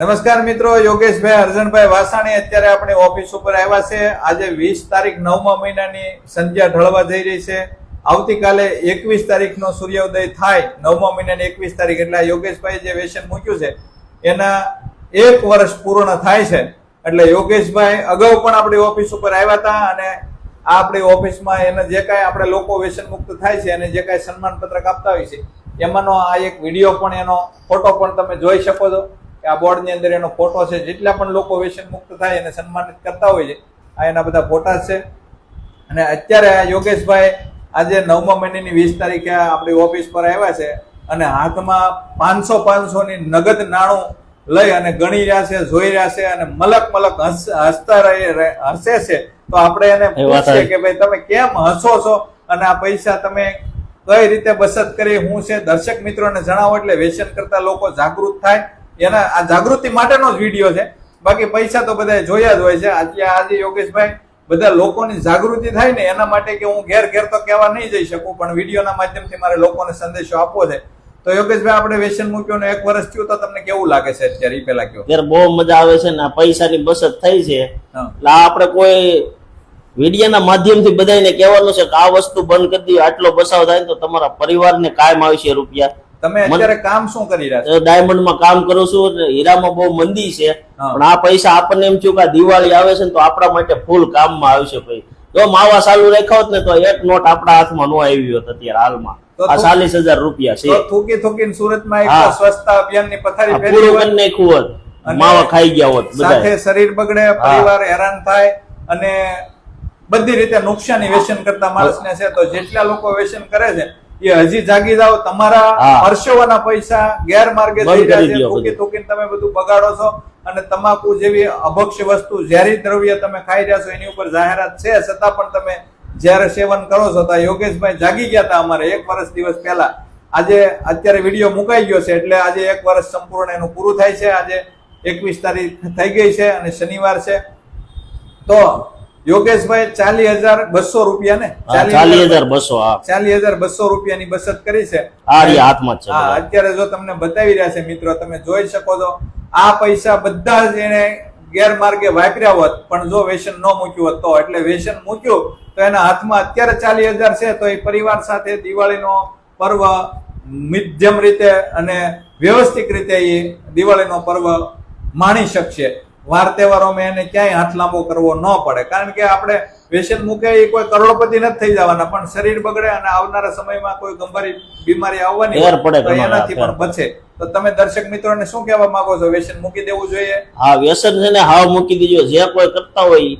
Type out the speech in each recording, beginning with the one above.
નમસ્કાર મિત્રો, યોગેશભાઈ, અર્જનભાઈ વાસાણી અત્યારે આપણે ઓફિસ ઉપર આવ્યા છે. આજે વીસ તારીખ નવમા મહિનાની સંધ્યા ઢળવા જઈ રહી છે. આવતીકાલે એકવીસ તારીખનો સૂર્યોદય થાય, નવમા મહિનાની એકવીસ તારીખ. એટલે યોગેશભાઈ જે વેસન મૂક્યું છે, એના એક વર્ષ પૂર્ણ થાય છે. એટલે યોગેશભાઈ અગાઉ પણ આપણી ઓફિસ ઉપર આવ્યા હતા અને આ આપણી ઓફિસમાં એને જે કાંઈ આપણે લોકો વ્યસન મુક્ત થાય છે અને જે કાંઈ સન્માન પત્રક આપતા હોય છે, એમાંનો આ એક વીડિયો પણ, એનો ફોટો પણ તમે જોઈ શકો છો. આ બોર્ડની અંદર એનો ફોટો છે જેટલા પણ લોકો વ્યસન મુક્ત થાય એને સન્માનિત કરતા હોય છે આ એના બધા ફોટા છે. અને અત્યારે આ યોગેશભાઈ આજે નવમા મહિનાની વીસ તારીખે આપણી ઓફિસ પર આવ્યા છે અને હાથમાં પાંચસો પાંચસો ની નગદ નાણું લઈ અને ગણી રહ્યા છે જોઈ રહ્યા છે અને મલક મલક હસતા રહી- રહે- હસે છે. તો આપણે એને પૂછીએ કે ભાઈ તમે કેમ હસો છો? અને આ પૈસા તમે કઈ રીતે બચત કરી? હું છે દર્શક મિત્રોને જણાવો એટલે વ્યસન કરતા લોકો જાગૃત થાય. એના આ જાગૃતિ માટેનો જ વીડિયો છે. બાકી પૈસા તો બધા જોયા જ હોય છે. આજે આજે યોગેશભાઈ બધા લોકોની જાગૃતિ થાય ને એના માટે કે હું ઘેર ઘેર તો કહેવા નહીં જઈ શકું પણ વિડીયોના માધ્યમથી મારે લોકોને સંદેશો આપવો છે. તો યોગેશભાઈ આપણે વેસન મૂક્યો ને એક વર્ષ થયું તો તમને કેવું લાગે છે અત્યારે? એ પેલા કયો. ત્યારે બહુ મજા આવે છે ને આ પૈસાની બચત થઈ છે. એટલે આ આપણે કોઈ વિડીયોના માધ્યમથી બધાને કહેવાનું છે કે આ વસ્તુ બંધ કરી દઈએ આટલો બસાવ થાય તો તમારા પરિવારને કાયમ આવશે રૂપિયા. તમે અત્યારે કામ શું કરી રહ્યા છો? ડાયમંડમાં કામ કરું છું અને હીરામાં બહુ મંદી છે. પણ આ પૈસા આપણને એમ થયું કે દિવાળી આવે છે ને તો આપણા માટે ફૂલ કામમાં આવશે ભાઈ. જો માવા ચાલુ રાખ્યો હોત ને તો એક નોટ આપણા હાથમાં નો આવી હોત અત્યારે હાલમાં. આ ચાલીસ હજાર રૂપિયા છે. થૂકી થૂકીને સુરતમાં એક. સ્વચ્છતા અભિયાનની પથારી ફેરવી પૂરું કરી નાખ્યું હોત. માવા ખાઈ ગયા હોત સાથે શરીર બગડે પરિવાર હેરાન થાય અને બધી રીતે નુકસાની વેસન કરતા માણસને છે તો જેટલા લોકો વેસન કરે છે એ હજી જાગી જાઓ તમારા પરસેવાના પૈસા ગેરમાર્ગે થઈ રહ્યા છે દ્યો થૂકી તમે બધું બગાડો છો અને તમાકુ જેવી અભક્ષ્ય વસ્તુ ઝેરી દ્રવ્ય તમે ખાઈ રહ્યા છો એની ઉપર જાહેરાત છે છતાં પણ તમે જ્યારે સેવન કરો છો તો યોગેશભાઈ જાગી ગયા હતા અમારે એક વર્ષ દિવસ પહેલા. આજે અત્યારે વીડિયો મુકાઈ ગયો છે એટલે આજે એક વર્ષ સંપૂર્ણ એનું પૂરું થાય છે. આજે એકવીસ તારીખ થઈ ગઈ છે અને શનિવાર છે. તો યોગેશભાઈ ચાલી હજાર બસો રૂપિયા ને ચાલી હજાર બસો ચાલી હજાર બસો રૂપિયાની બચત કરી છે. હાથમાં છે હા અત્યારે જો તમને બતાવી રહ્યા છે મિત્રો તમે જોઈ શકો છો આ પૈસા બધા જ એને ગેરમાર્ગે વાપર્યા હોત પણ જો વેસન ન મૂક્યું હોત તો એટલે વેસન મૂક્યું તો એના હાથમાં અત્યારે ચાલીસ હજાર છે તો એ પરિવાર સાથે દિવાળીનો પર્વ મધ્યમ રીતે અને વ્યવસ્થિત રીતે એ દિવાળીનો પર્વ માણી શકશે. વાર તહેવારોમાં એને ક્યાંય હાથ લાંબો કરવો ન પડે. કારણ કે આપણે વ્યસન મૂકે એ કોઈ કરોડપતિ નથી થઈ જવાના પણ શરીર બગડે અને આવનારા સમયમાં કોઈ ગંભીર બીમારી આવવાની તો એનાથી પણ બચે. તો તમે દર્શક મિત્રોને શું કહેવા માંગો છો? વ્યસન મૂકી દેવું જોઈએ? હા વ્યસન છે ને હાવ મૂકી દીજો. જે કોઈ કરતા હોય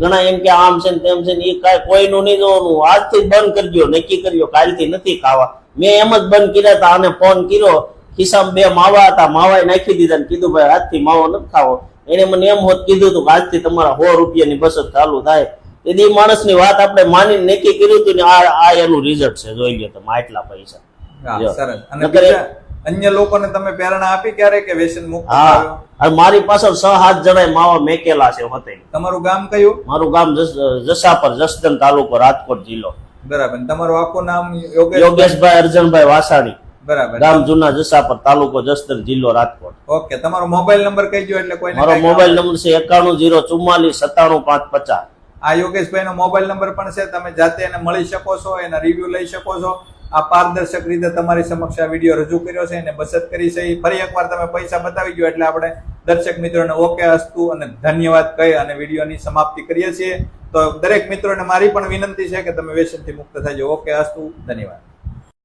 ઘણા એમ કે આમ છે ને તેમ છે ને એ કાંઈ કોઈનું નહીં જોવાનું. આજથી બંધ કરજો નક્કી કર્યો કાલથી નથી ખાવા. મેં એમ જ બંધ કર્યા હતા અને ફોન કર્યો. ખિસ્સામાં બે માવા હતા. માવાએ નાખી દીધા ને કીધું ભાઈ આજથી માવો નથી ખાવો. એને મને એમ હોત કીધું હતું આજથી તમારા સો રૂપિયાની બચત ચાલુ થાય. એ માણસની વાત આપણે માની નક્કી કર્યું હતું ને આ આ એનું રિઝલ્ટ છે. જોઈ લો તમે આટલા પૈસા. સરસ. અને અન્ય લોકોને તમે પ્રેરણા આપી ક્યારે કે વ્યસન મુક્ત હા. મારી પાછળ છ સાત જણા માવા મેકેલા છે હોતે. તમારું ગામ કયું? મારું ગામ જસ- જસાપર જસદન તાલુકો રાજકોટ જિલ્લો. બરાબર. તમારું આખું નામ યોગેશભાઈ અર્જનભાઈ વાસાણી. બરાબર. ગામ જૂના જસાપર તાલુકો જસદન જિલ્લો રાજકોટ. ઓકે તમારો મોબાઈલ નંબર કહી દો એટલે કોઈ મારો મોબાઈલ નંબર છે એકાણું જીરો ચુમ્માલીસ સત્તાણું પાંચ પચાસ. આ યોગેશભાઈ નો મોબાઈલ નંબર પણ છે તમે જાતે એને મળી શકો છો એના રિવ્યુ લઈ શકો છો. આ પારદર્શક રીતે તમારી સમક્ષ આ વીડિયો રજૂ કર્યો છે એને બચત કરી છે. ફરી એકવાર તમે પૈસા બતાવી ગયો એટલે આપણે દર્શક મિત્રોને ઓકે હસ્તુ અને ધન્યવાદ કહી અને વિડીયોની સમાપ્તિ કરીએ છીએ. તો દરેક મિત્રોને મારી પણ વિનંતી છે કે તમે વ્યસનથી મુક્ત થઈ જાઓ ઓકે હસ્તુ ધન્યવાદ.